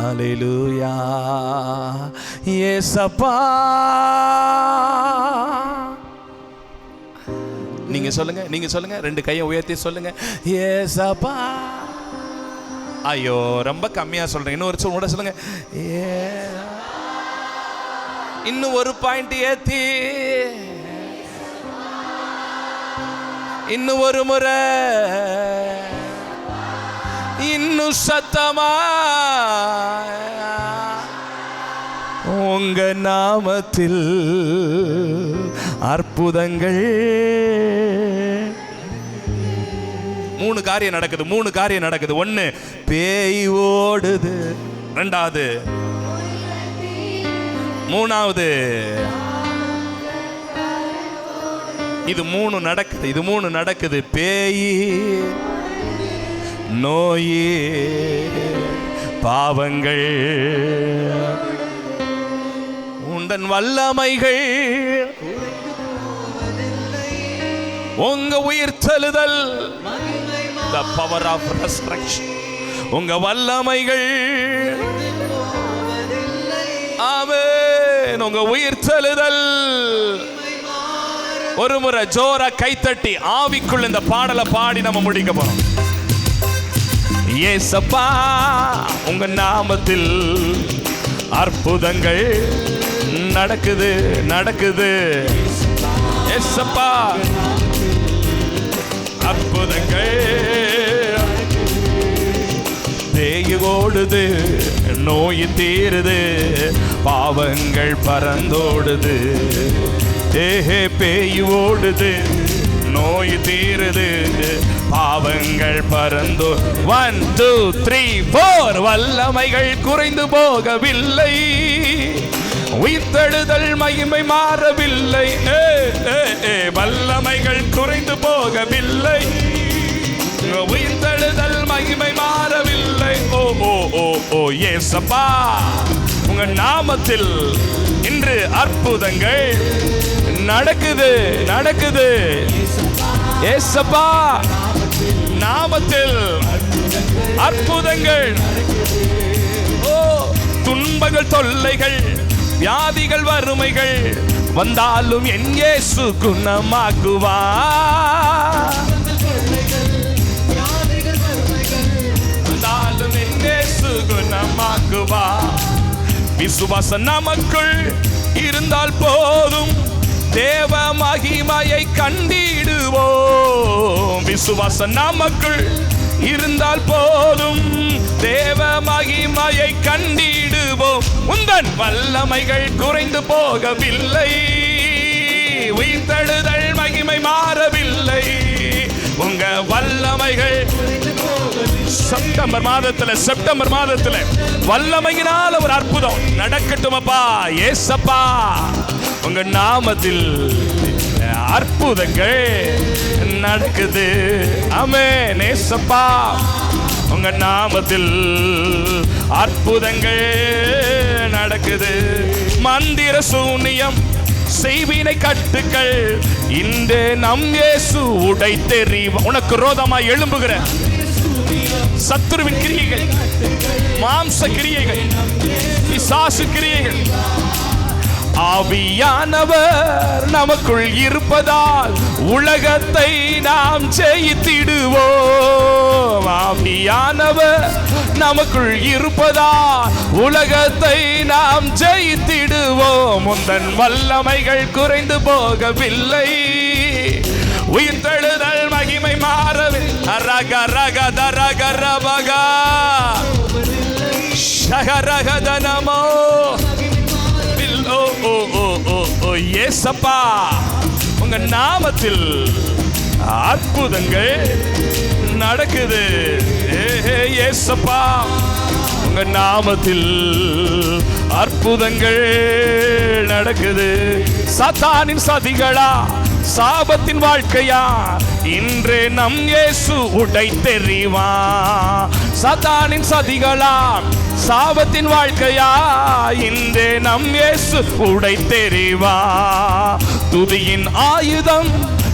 அலையிலூயா ஏசப்பா நீங்க சொல்லுங்க நீங்க சொல்லுங்க ரெண்டு கையை உயர்த்தி சொல்லுங்க. ஏசப்பா ஐயோ ரொம்ப கம்மியா சொல்றேன் இன்னும் ஒரு சொல் கூட சொல்லுங்க. ஏ இன்னும் ஒரு பாயிண்ட் ஏத்தி. இன்னும் ஒரு முறை. இன்னும் சத்தமா? உங்க நாமத்தில் அற்புதங்கள். மூணு காரியம் நடக்குது மூணு காரியம் நடக்குது. ஒன்னு பேய் ஓடுது. ரெண்டாவது மூணாவது இது மூணு நடக்குது இது மூணு நடக்குது. பேய் நோயே பாவங்கள். உண்டன் வல்லமைகள் உங்க உயிர் தழுதல். The power of resurrection. உங்க வல்லமைகள். ஆமென். உங்க உயிர் தழுதல். ஒரு முறை ஜோரா கைத்தட்டி ஆவிக்குள் இந்த பாடலை பாடி நம்ம முடிக்க போறோம். ஏசப்பா உங்க நாமத்தில் அற்புதங்கள் நடக்குது நடக்குது. ஏசப்பா அற்புதங்கள் தேய் ஓடுது நோய் தீருது பாவங்கள் பறந்தோடுது ஏஹே பேய் ஓடுது. நோய் தீருது. பாவங்கள் பறந்து. ஒன் டூ த்ரீ ஃபோர் வல்லமைகள் குறைந்து போகவில்லை. உயிர்த்தெழுதல் மகிமை மாறவில்லை. ஏ, வல்லமைகள் குறைந்து போகவில்லை. உயிர்த்தெழுதல் மகிமை மாறவில்லை. ஓ ஓ ஓ ஓ ஏசப்பா உங்க நாமத்தில் இன்று அற்புதங்கள். நடக்குது நடக்குது. ஏசப்பா நாமத்தில் அற்புதங்கள். ஓ துன்பங்கள் தொல்லைகள் வியாதிகள் வறுமைகள் வந்தாலும் என் இயேசு குணமாக்குவா வந்தாலும் என் இயேசு குணமாக்குவா விசுவாசம் நமக்குள் இருந்தால் போதும். தேவ மகிமையை கண்டிடுவோம். விசுவாசம் நமக்குள் இருந்தால் போதும். தேவ மகிமையை கண்டிடுவோம். உந்தன் வல்லமைகள் குறைந்து போகவில்லை. உயிர்த்தெழுதல் மகிமை மாறவில்லை. உங்க வல்லமைகள் செப்டம்பர் மாதத்துல செப்டம்பர் மாதத்துல. வல்லமையினால் ஒரு அற்புதம். நடக்கட்டும் அப்பா ஏசப்பா. உங்க நாமத்தில் அற்புதங்கள் நடக்குது. அமே நேசப்பா உங்க நாமத்தில் அற்புதங்கள் நடக்குது. மந்திர சூனியம் செய்வினை கட்டுக்கள். இந்த நம் இயேசு உடை தெரிவ உனக்கு ரோதமா எழும்புகிறேன். சத்துருவின் கிரியைகள் மாம்ச கிரியைகள் பிசாசு கிரியைகள். ஆவியானவர் நமக்குள் இருப்பதால் உலகத்தை நாம் ஜெயித்திடுவோம். ஆவியானவர் நமக்குள் இருப்பதால் உலகத்தை நாம் ஜெயித்திடுவோம். முந்தன் வல்லமைகள் குறைந்து போகவில்லை. உயிர் மகிமை மாறவில்லை ரக ரக தரக ரபகா ஷகரகதனமோ ஓ ஓ ஓ ஓ ஓ ஏசப்பா உங்க நாமத்தில் அற்புதங்கள் நடக்குது. ஏசப்பா உங்க நாமத்தில் அற்புதங்கள் நடக்குது. சத்தானின் சதிகளா சாபத்தின் வாழ்க்கையா இன்று நம் இயேசு உடை தெரிவா. சாத்தானின் சதிகளா சாபத்தின் வாழ்க்கையா இன்று நம் இயேசு உடை தெரிவா. துதியின் ஆயுதம்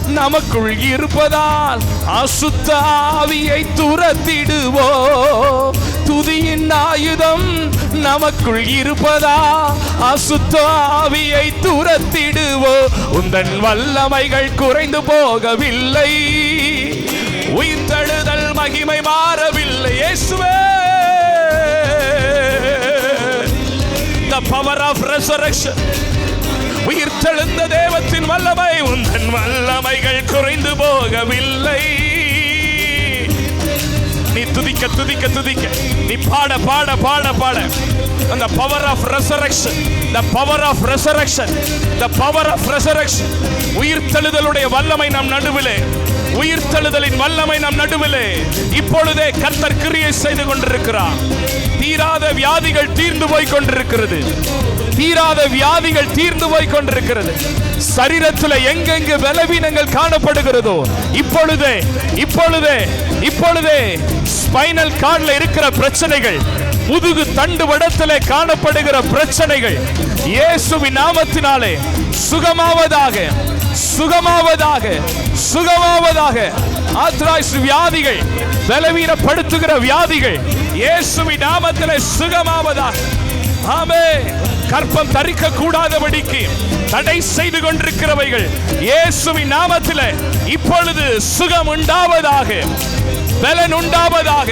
நமக்குள் இருப்பதால் அசுத்த ஆவியை துரத்திடுவோ. துதியின் ஆயுதம் நமக்குள் இருப்பதா? அசுத்த ஆவியை துரத்திடுவோ. உந்தன் வல்லமைகள் குறைந்து போகவில்லை. உயிர்த்தழுதல் மகிமை மாறவில்லை. இயேசுவே! The power of resurrection. உயிர்த்தெழுந்த தேவத்தின் வல்லமை உந்தன் வல்லமைகள் குறைந்து போகவில்லை. நீ துதிக்க துதிக்க துதிக்க. நீ பாட பாட பாட பாட. அந்த power of resurrection the power of resurrection the power of resurrection உயிர்த்தெழுதலுடைய வல்லமை நம் நடுவிலே. உயிர் தழுதலின் வல்லமை நம் நடுவிலே. இப்பொழுதே கர்த்தர் கிரியை செய்து கொண்டிருக்கிறார். தீராத வியாதிகள் தீர்ந்து போய் கொண்டிருக்கிறது. தீராத வியாதிகள் தீர்ந்து போய் கொண்டிருக்கிறது. சரீரத்தில் எங்கெங்கு பலவீனங்கள் காணப்படுகிறதோ இப்பொழுதே இப்பொழுதே இப்பொழுதே ஸ்பைனல் கார்டில் இருக்கிற பிரச்சனைகள் முதுகு தண்டு வடத்தில் காணப்படுகிற பிரச்சனைகள் இயேசுவின் நாமத்தினாலே சுகமாவதாக சுகமாவதாக சுகமாவதாக. ஆத்ராய்ஸ் வியாதிகள் பலவீனப்படுத்துகிற வியாதிகள் இயேசுவி நாமத்தில் சுகமாவதாக. ஆமே கற்பம் தரிக்க கூடாதபடிக்கு தடை செய்து கொண்டிருக்கிறவைகள் இயேசுவின் நாமத்தில் இப்பொழுது சுகம் உண்டாவதாக பலன் உண்டாவதாக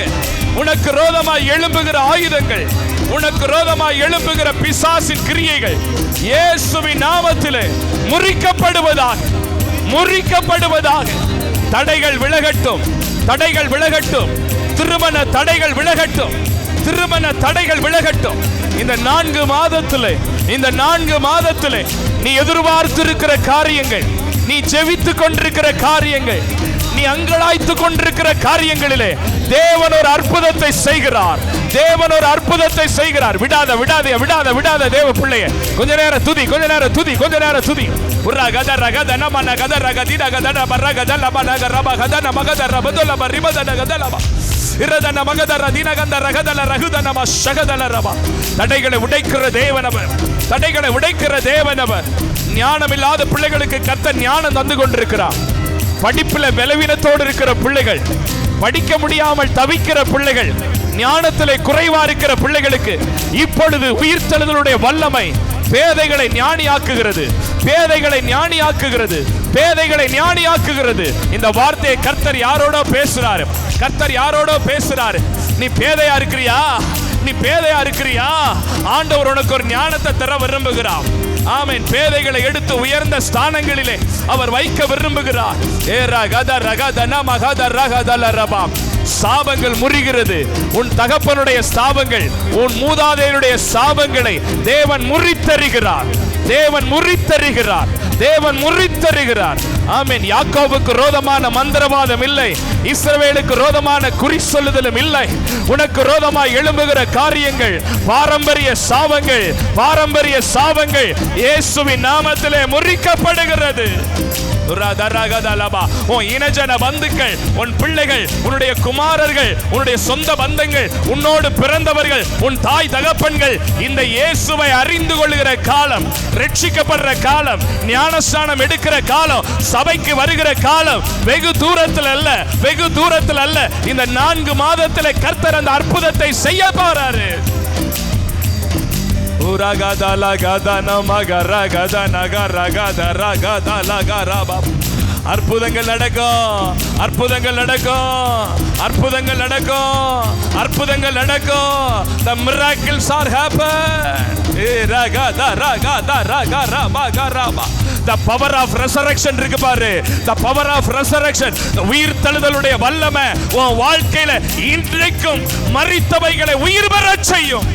உனக்கு ரோதமாய் எழும்புகிற ஆயுதங்கள் உனக்கு ரோதமாய் எழும்புகிற பிசாசின் கிரியைகள் இயேசுவின் நாமத்திலே முறிக்கப்படுவதாக முறிக்கப்படுவதாக. தடைகள் விலகட்டும் தடைகள் விலகட்டும். திருமண தடைகள் விலகட்டும் திருமண தடைகள் விலகட்டும். இந்த நான்கு மாதத்திலே இந்த நான்கு மாதத்திலே நீ எதிர்பார்த்திருக்கிற காரியங்கள் நீ ஜெபித்து கொண்டிருக்கிற காரியங்கள் நீ அங்கலாய்த்து கொண்டிருக்கிற காரியங்களிலே தேவன் ஒரு அற்புதத்தை செய்கிறார். தேவன் ஒரு அற்புதத்தை செய்கிறார். விடாத விடாத விடாத விடாத தேவ பிள்ளைய. கொஞ்ச நேரம் துதி கொஞ்ச நேரம் துதி கொஞ்ச நேரம் துதி. உர்ரா கத ரகத நமன கத ரகதி ரகத நப ரகத லப நக ரப கத நம கத ரபது லப ரிபத நகத லப இரதன மகதர தினகந்த ரகதல ரகுதனம ம சகதல ரப தடைகளை உடைக்கிற தேவனவர் தடைகளை உடைக்கிற தேவனவர் ஞானம் இல்லாத பிள்ளைகளுக்கு கத்த ஞானம் தந்து கொண்டிருக்கிறார். படிப்புல பலவீனத்தோடு இருக்கிற பிள்ளைகள் படிக்க முடியாமல் தவிக்கிற பிள்ளைகள் ஞானத்திலே குறைவா இருக்கிற பிள்ளைகளுக்கு இப்பொழுது உயிர்த்தெழுதலுடைய வல்லமை பேதைகளை ஞானியாக்குகிறது. பேதைகளை ஞானியாக்குகிறது. பேதைகளை ஞானியாக்குகிறது. இந்த வார்த்தையை கர்த்தர் யாரோட பேசுறாரு. கர்த்தர் யாரோட பேசுறாரு. நீ பேதையா இருக்கிறியா? நீ பேதையா இருக்கிறியா? ஆண்டவர் உனக்கு ஒரு ஞானத்தை தர விரும்புகிறான் ஆமென். பேதைகளை எடுத்து உயர்ந்த ஸ்தானங்களிலே அவர் வைக்க விரும்புகிறார். ஏ ரகத ரகதன மகத ரகதல ரபாம் சாபங்கள் முறிகிறது. உன் தகப்பனுடைய ஸ்தாபங்கள் உன் மூதாதையருடைய சாபங்களை தேவன் முறித்தருகிறார். தேவன் முறித்தருகிறார். தேவன் முறித்தருகிறார். ஆமீன். யாக்கோவுக்கு ரோதமான மந்திரவாதம் இல்லை. இஸ்ரவேலுக்கு ரோதமான குறி சொல்லுதலும் இல்லை. உனக்கு ரோதமாய் எழும்புகிற காரியங்கள் பாரம்பரிய சாபங்கள் பாரம்பரிய சாபங்கள் இயேசுவின் நாமத்திலே முறிக்கப்படுகிறது. உன் இனஜன பந்துக்கள் உன் பிள்ளைகள் உன்னுடைய குமாரர்கள் உன்னுடைய சொந்த பந்தங்கள் உன்னோடு பிறந்தவர்கள் உன் தாய் தகப்பன்கள் இந்த இயேசுவை அறிந்து கொள்கிற காலம் ரட்சிக்கப்படுற காலம் ஞானஸ்தானம் எடுக்கிற காலம் சபைக்கு வருகிற காலம் வெகு தூரத்தில் அல்ல வெகு தூரத்தில் அல்ல இந்த நான்கு மாதத்தில் கர்த்தர் அந்த அற்புதத்தை செய்ய போறாரு. உரகதல கதன மகர கதன கரகத ரகத லகரப அற்புதங்கள் நடக்கும் அற்புதங்கள் நடக்கும் அற்புதங்கள் நடக்கும் அற்புதங்கள் நடக்கும். த miracles are ஹேப்பன் ஏ ரகத ரகத ரகர மகரப த பவர் ஆஃப் ரெசரக்ஷன் இருக்கு பாரு. த பவர் ஆஃப் ரெசரக்ஷன் உயிர் தழுதலுடைய வல்லமை உன் வாழ்க்கையில இன்றைக்கும் மறித்தவைகளை உயிர் பெறச் செய்யும்.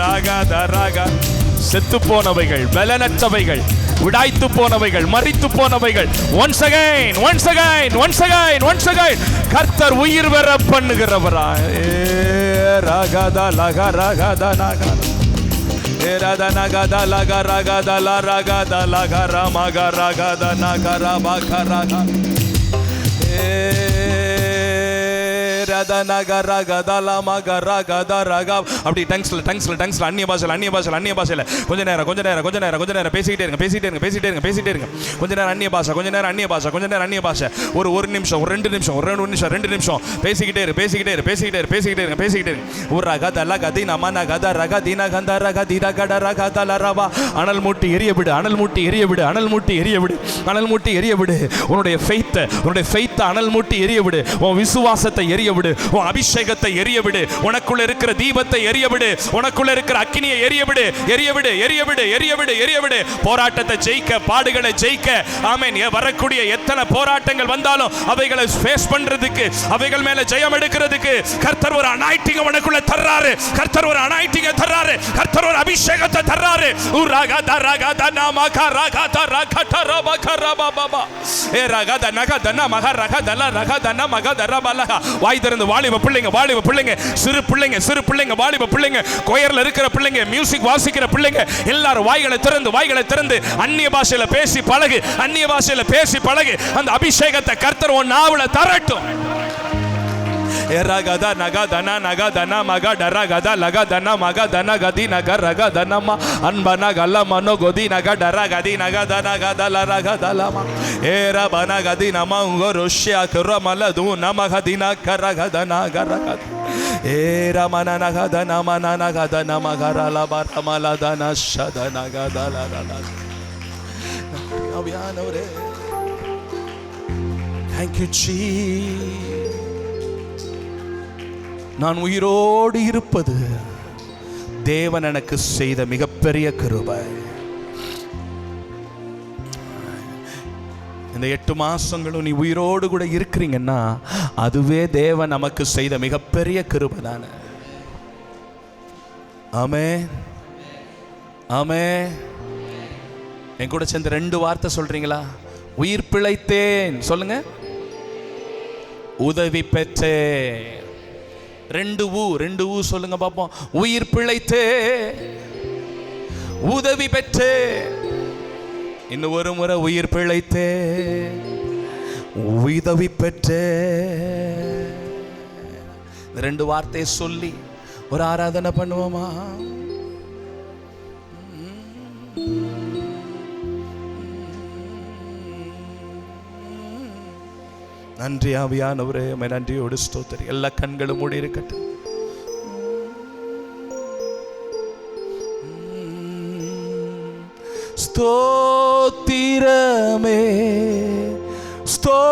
ராகாத ராகா. செத்து போனவைகள் பலனற்றவைகள் விடாய்த்து போனவைகள் மறித்து போனவைகள். Once again once again once again once again கர்த்தர் உயிர் பெற பண்ணுகிறவரா ஏ ராகாதா லகா ராகாதா நாகா. ஏ ராதா நகாதா லகா ராகாதா லா ராகாதா லகா ராமகா ராகாதா நகா ராபா ராகா. ஏ நகர கதல மகர கதர அப்படி டங்ஸ்ல டங்ஸ்ல டங்ஸ்ல அந்நிய பாஷையில் அந்நிய பாஷையில் அந்நிய பாஷையில். கொஞ்ச நேரம் கொஞ்ச நேரம் கொஞ்ச நேரம் கொஞ்ச நேரம் பேசிக்கிட்டே இருங்க பேசிட்டே இருங்க பேசிட்டே இருங்க பேசிட்டே இருங்க. கொஞ்ச நேரம் அந்நிய பாஷை கொஞ்ச நேரம் அந்நிய பாஷை கொஞ்ச நேரம் அந்நிய பாஷை. ஒரு ஒரு நிமிஷம் ஒரு ரெண்டு நிமிஷம் ஒரு ரெண்டு நிமிஷம் ரெண்டு நிமிஷம். பேசிக்கிட்டே இரு பேசிக்கிட்டே இரு பேசிக்கிட்டே இரு பேசிக்கிட்டே இருங்க பேசிக்கிட்டே இருங்க. ஒரு ரக தல கதி நம நகத ரக தீன கந்த ரக தீர கட ரக தல ரவா. அனல் மூட்டி எரிய விடு அனல் மூட்டி எரிய விடு அனல் மூட்டி எரிய விடு அனல் மூட்டி எரிய விடு. உன்னுடைய ஃபெய்த்தை உன்னுடைய ஃபெய்த்தை அனல் மூட்டி எரிய விடு. உன் விசுவாசத்தை எரிய விடு. விடு உன் அபிஷேகத்தை எரிய விடு உனக்குள்ள இருக்கிற தீபத்தை எரிய விடு உனக்குள்ள இருக்கிற அக்கினியை எரிய விடு எரிய விடு எரிய விடு எரிய விடு எரிய விடு போராட்டத்தை ஜெயிக்க பாடுகளை ஜெயிக்க. ஆமேன். வரக்கூடிய எத்தனை போராட்டங்கள் வந்தாலும் அவைகளை ஃபேஸ் பண்றதுக்கு அவைகள் மேல ஜெயம் எடுக்கிறதுக்கு கர்த்தர் ஒரு அனாய்டிங்க உனக்குள்ள தர்றாரு. கர்த்தர் ஒரு அனாய்டிங்க தர்றாரு. கர்த்தர் ஒரு அபிஷேகத்தை தர்றாரு. உராகா தரகா தனா மகா ரகா தரகா தரபா கரபா பாபா. ஏ ரகா தனகா தன மகா ரகா தல ரகா தன மகா தரபலகா வாய் இருந்து வாலிப பிள்ளைங்க வாலிப பிள்ளைங்க சிறு பிள்ளைங்க சிறு பிள்ளைங்க வாலிப பிள்ளைங்க கொயர்ல இருக்கிற பிள்ளைங்க மியூசிக் வாசிக்கிற பிள்ளைங்க எல்லாரும் வாய்களை திறந்து வாய்களை திறந்து அந்நிய பாஷையில பேசி பழகு அந்நிய பாஷையில பேசி பழகு அந்த அபிஷேகத்தை கர்த்தர் உன் நாவுல தரட்டும். எரகத நக தன நக தன மக டர கத லக தன மக தன கதி நக ரக தனம அன்பன கல்ல மனோ கொதி நக டர கதி நக தன கத ல ரக தலம ஏர பன கதி நம உங்க ருஷ்ய குர மல தூ நம கதி ந கர கத ந கர கத ஏர மன நக தன மன நக தன மக ரல பர மல தன ஷத நக தல ரல அபியானவரே Thank you, Jesus. நான் உயிரோடு இருப்பது தேவன் எனக்கு செய்த மிகப்பெரிய கிருபை. இந்த எட்டு மாசங்களும் நீ உயிரோடு கூட இருக்கிறீங்கன்னா அதுவே தேவன் நமக்கு செய்த மிகப்பெரிய கிருபை தானே. ஆமே ஆமே என் கூட சேர்ந்து ரெண்டு வார்த்தை சொல்றீங்களா? உயிர் பிழைத்தேன். சொல்லுங்க. உதவி பெற்றேன். ரெண்டு ஊ ரெண்டு ஊ சொல்லுங்க பார்ப்போம் உயிர் பிழைத்து உதவி பெற்றே. இன்னும் ஒரு முறை உயிர் பிழைத்து உதவி பெற்றே. இந்த ரெண்டு வார்த்தையை சொல்லி ஒரு ஆராதனை பண்ணுவோமா? நன்றி ஆவியானவரே. அம்மை நன்றியோடு ஸ்தோத்தர். எல்லா கண்களும் மூடி இருக்கட்டும். ஸ்தோத்திரமே ஸ்தோத்திரமே.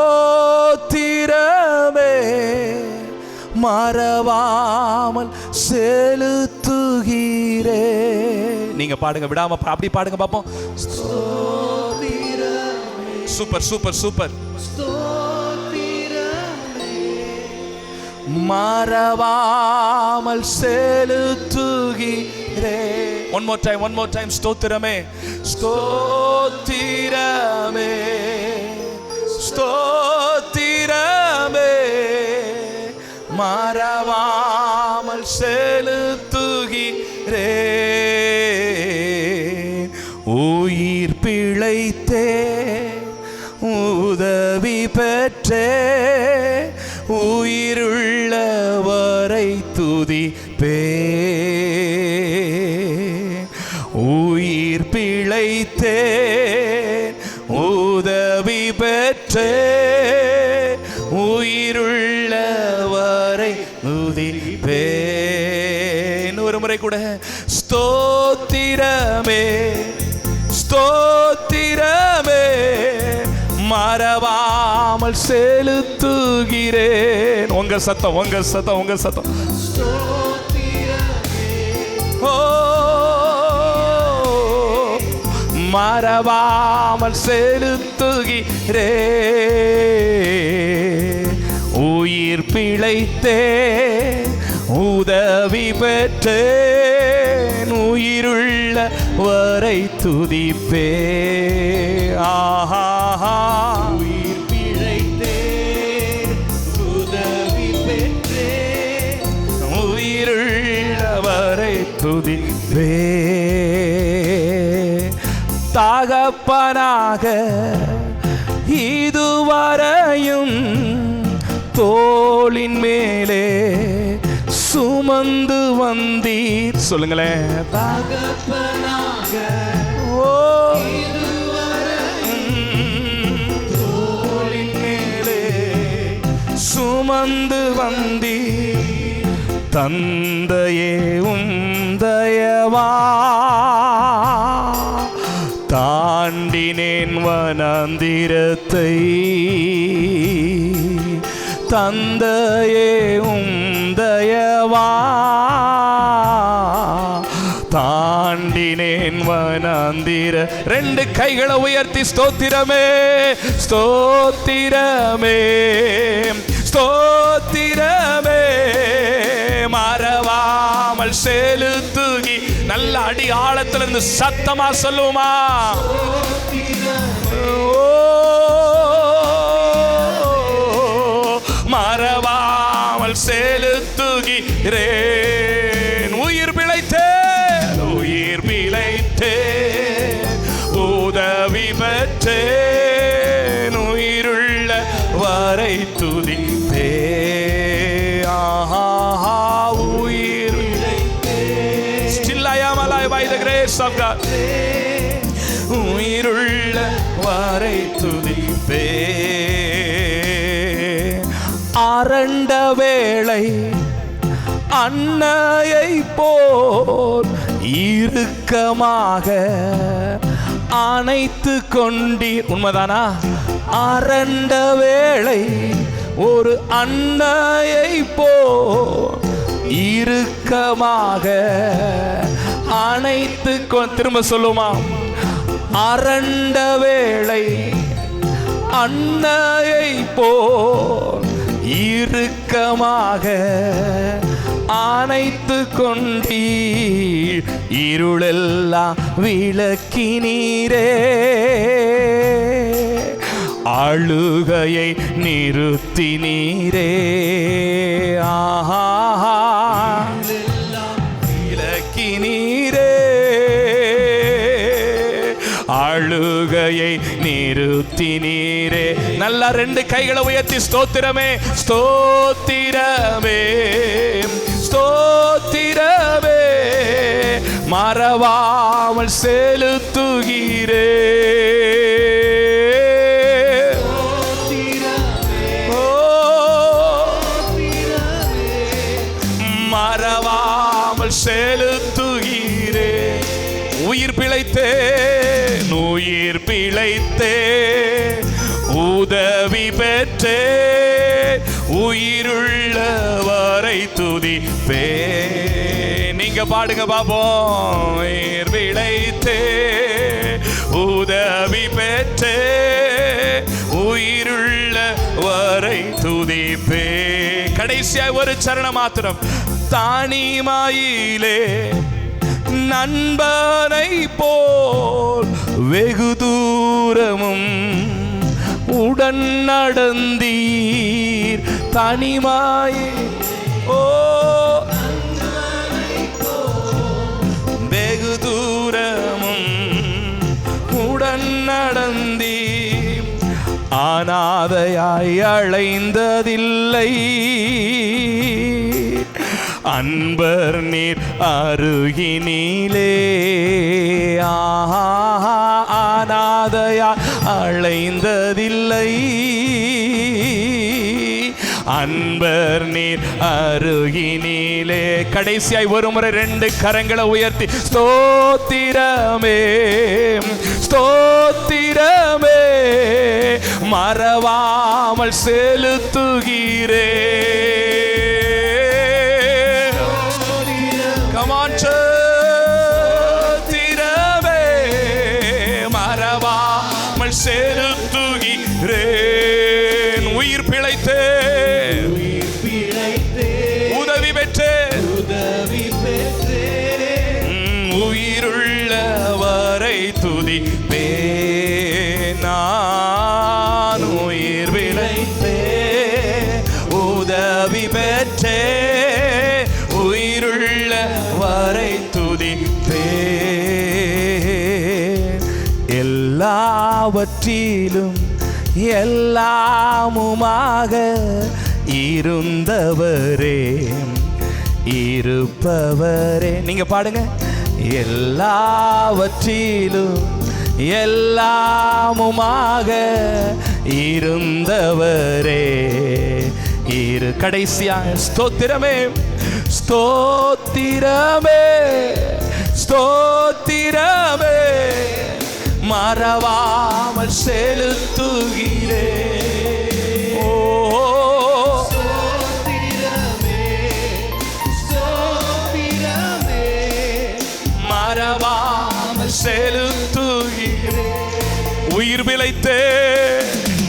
மறவாமல் செலுத்துகிறே. நீங்க பாடுங்க விடாம பா- அப்படி பாடுங்க பாப்போம். Super super super. மறவாமல் செலுத்துகிறே. One more time one more time ஸ்தோத்திரமே. ஸ்தோத்திரமே. ஸ்தோத்திரமே. மறவாமல் செலுத்துகிறே. உயிர் பிழைத்தே உதவி பெற்றே ஸ்தோத்திரமே ஸ்தோத்திரமே மறவாமல் செலுத்துகிறேன். உங்க சத்தம் உங்க சத்தம் உங்க சத்தம். மறவாமல் செலுத்துகிறே உயிர் பிழைத்தே உதவி பெற்றேன். உயிருள்ள வரை துதிப்பே. ஆஹா உயிர் பிழைத்தே உதவி பெற்றே. உயிருள்ளவரை துதிப்பே. தாகப்பனாக இதுவரையும் தோளின் மேலே சுமந்து வந்தீர். சொல்லுங்களேன் ஓ. சுமந்து வந்தி தந்தையே உந்தயவா தாண்டினேன் வனந்திரத்தை. தந்தையே உந்தயவா தாண்டினேன் வனாந்திர ரெண்டு கைகளை உயர்த்தி ஸ்தோத்திரமே ஸ்தோத்திரமே ஸ்தோத்திரமே. மறவாமல் செலுத்துகி நல்ல அடி ஆழத்துல இருந்து சத்தமா சொல்லுமா? மறவாமல் செலுத்துகிறேன். உயிர் பிழைத்தேன் உயிர் பிழைத்தேன் உதவி பெற்றேன் உயிருள்ள வரை துதித்தே. ஆஹா உயிர் Still I am alive by the grace of God. உயிருள்ள வரை துதிப்பே. அரண்ட வேளை அன்னையை போல் இறுக்கமாக அணைத்து கொண்டீர். உண்மைதானா? அரண்ட வேளை ஒரு அன்னையை போல் இறுக்கமாக அணைத்து திரும்ப சொல்லுமா? அரண்ட வேளை அன்னையை போல் இறுக்கமாக அணைத்து கொண்டீர். இருளெல்லாம் விளக்கினீரே. அழுகையை நிறுத்தினீரே. ஆஹா. விளக்கினீரே. அழுகையை நிறுத்தினீரே நல்லா ரெண்டு கைகளை உயர்த்தி ஸ்தோத்திரமே ஸ்தோத்திரமே ஸ்தோத்திரமே. மறவாமல் செலுத்துகிறே. மறவாமல் செலுத்துகிறே. உயிர் பிழைத்தே உயிர் பிழைத்தே பெற்றே உயிருள்ளவரை துதிப்பே. நீங்க பாடுங்க பாப்போம் உயிர் பிழைத்தே உதவி பெற்றே உயிருள்ள வரை துதிப்பே. கடைசியாய் ஒரு சரணம் மாத்திரம் தானிமாயிலே நண்பனை போல் வெகு தூரமும் உடன் நடந்தீர். தனிமாயே ஓ. வெகு தூரமும் உடன் நடந்தீர். ஆனாதையாய் அழைந்ததில்லை. அன்பர் நீர் அருகினிலே. ஆஹா அனாதையாய் அழைந்ததில்லை. அன்பர் நீர் அருகினிலே. கடைசியாய் ஒரு முறை ரெண்டு கரங்களை உயர்த்தி ஸ்தோத்திரமே ஸ்தோத்திரமே மறவாமல் செலுத்துகிறே எல்லாவற்றிலும் எல்லாமுமாக இருந்தவரே இருப்பவரே. நீங்க பாடுங்க. எல்லாவற்றிலும் எல்லாமுமாக இருந்தவரே இரு கடைசியா. ஸ்தோத்திரமே ஸ்தோத்திரமே ஸ்தோத்திரமே. மறவாமல் செலுத்துகிறே. ஓ. மறவாமல் செலுத்துகிறே. உயிர் பிழைத்தே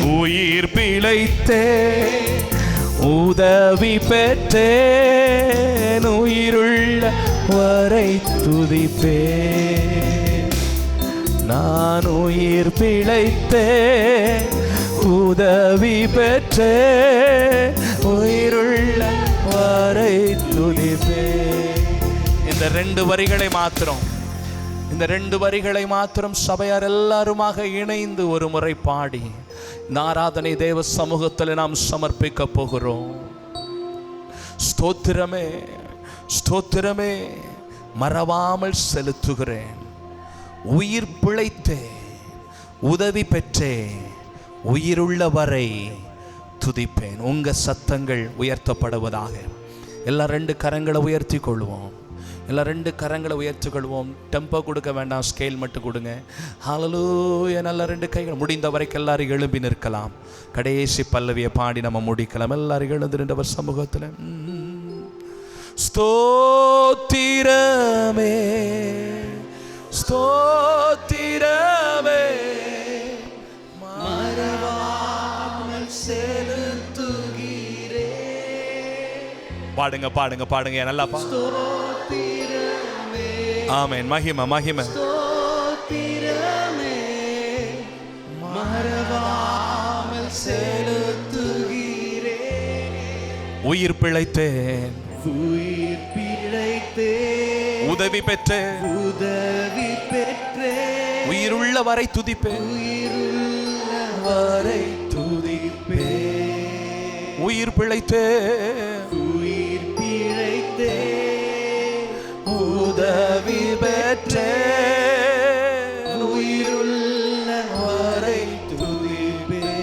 உயிர் பிழைத்தே. உதவி பெற்றேன் உயிருள்ள வரை துதிப்பே நான் உயிர் பிழைத்தே உதவி பெற்றே உயிருள்ள வரை துடிப்பே இந்த ரெண்டு வரிகளை மாத்திரம் இந்த ரெண்டு வரிகளை மாத்திரம் சபையார் எல்லாருமாக இணைந்து ஒரு முறை பாடி நாராதனை தேவ சமூகத்தில் நாம் சமர்ப்பிக்க போகிறோம். ஸ்தோத்திரமே ஸ்தோத்திரமே மறவாமல் செலுத்துகிறேன். உயிர் பிழைத்தே உதவி பெற்றே உயிருள்ள வரை துதிப்பேன். உங்கள் சத்தங்கள் உயர்த்தப்படுவதாக. எல்லா ரெண்டு கரங்களை உயர்த்தி கொள்வோம் எல்லா ரெண்டு கரங்களை உயர்த்தி கொள்வோம் டெம்போ கொடுக்க வேண்டாம் ஸ்கேல் மட்டும் கொடுங்க. ஹாலலூய நல்ல ரெண்டு கைகள். முடிந்த வரைக்கும் எல்லாரும் எழும்பி நிற்கலாம். கடைசி பல்லவியை பாடி நம்ம முடிக்கலாம். எல்லாரும் எழுந்து நின்றவர் சமூகத்தில். ஸ்தோத்திரமே. ஸ்தோத்திரமே மறவாமல் செலுத்துகிறே. பாடுங்க பாடுங்க பாடுங்க நல்லா பா ஆமென். மகிமை மகிமை. மறவாமல் செலுத்துகிறே. உயிர் பிழைத்தேன். உயிர் பிழைத்தே உதவி பெற்றேன். உதவி உயிருள்ள வரை துதிப்பேன். உயிருள்ள வரை துதிப்பே உயிர் பிழைத்தேன். உயிர் பிழைத்தே உதவி பெற்றேன். உயிருள்ள வரை துதிப்பே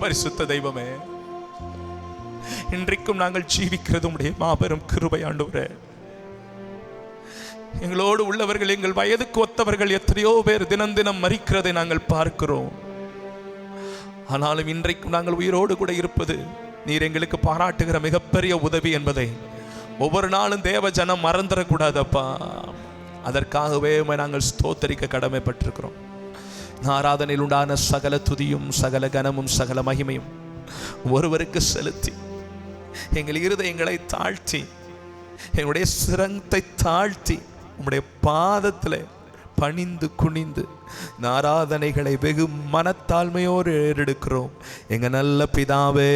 பரிசுத்த தெய்வமே இன்றைக்கும் நாங்கள் ஜீவிக்கிறது உடைய மாபெரும் கிருபை ஆண்டவரே எங்களோடு உள்ளவர்கள் எங்கள் வயதுக்கு ஒத்தவர்கள் எத்தனையோ பேர் தினம் தினம் மறிக்கிறதை நாங்கள் பார்க்கிறோம். ஆனாலும் இன்றைக்கும் நாங்கள் உயிரோடு கூட இருப்பது நீர் எங்களுக்கு பாராட்டுகிற மிகப்பெரிய உதவி என்பதை ஒவ்வொரு நாளும் தேவ ஜனம் மறந்துடக்கூடாதப்பா. அதற்காகவே நாங்கள் ஸ்தோத்தரிக்க கடமைப்பட்டிருக்கிறோம். ஆராதனையில் உண்டான சகல துதியும் சகல கனமும் சகல மகிமையும் ஒருவருக்கு செலுத்தி எங்கள் இருதயங்களை தாழ்த்தி எங்களுடைய சிரங்கத்தை தாழ்த்தி உம்முடைய பாதத்தில் பணிந்து குனிந்து இந்த ஆராதனைகளை வெகு மனத்தாழ்மையோடு ஏறெடுக்கிறோம். எங்க நல்ல பிதாவே